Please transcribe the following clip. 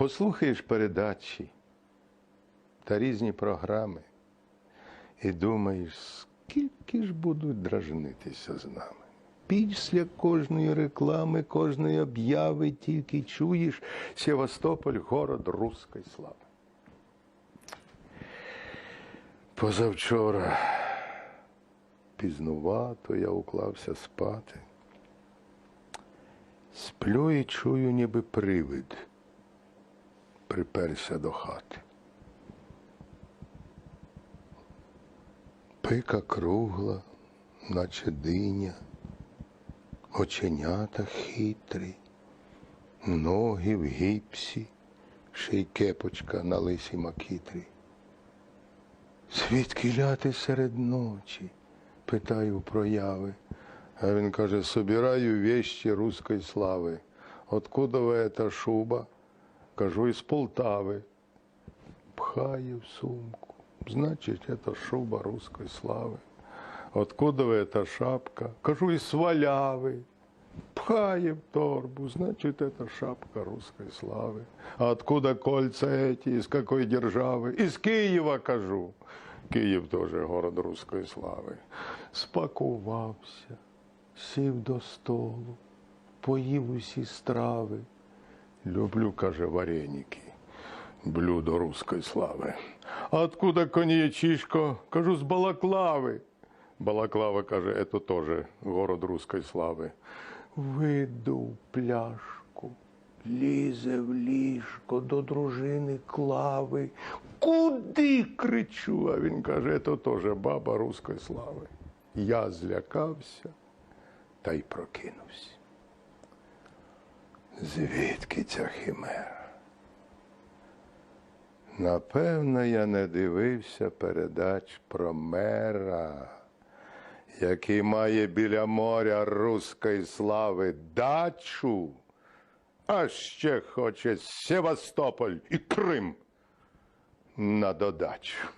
послухаєш передачі та різні програми і думаєш, скільки ж будуть дражнитися з нами. Після кожної реклами, кожної обяви тільки чуєш Севастополь город руської слави. Позавчора пізнувато я уклався спати. Сплю і чую, ніби привид приперся до хати. Пика кругла, наче диня, оченята хитрі, ноги в гіпсі, ще й кепочка на лисій макітрі. Звідки ляти серед ночі? питаю прояви. А він каже, собираю вещи русской слави. Откуда ви эта шуба? Кажу, із Полтави. Пхає в сумку. Значить, это шуба русской слави. Откуда ви эта шапка? Кажу, із Сваляви. Пхає в торбу, значит, это шапка русской славы. А откуда кольца эти, из какой державы? Из Києва, кажу. Київ теж город руської слави. Спакувався, сів до столу, поїв усі страви. Люблю, каже, вареники, блюдо руської слави. А откуда коньячишко? Кажу, з Балаклави. Балаклава каже, это тоже город руської слави. Видув пляшку, лізе в ліжко до дружини клави. Куди кричу? А він каже, це теж баба руської слави. Я злякався та й прокинувся. Звідки ця химера? Напевно, я не дивився передач про мера, який має біля моря руської слави дачу, а ще хоче Севастополь і Крим на додачу.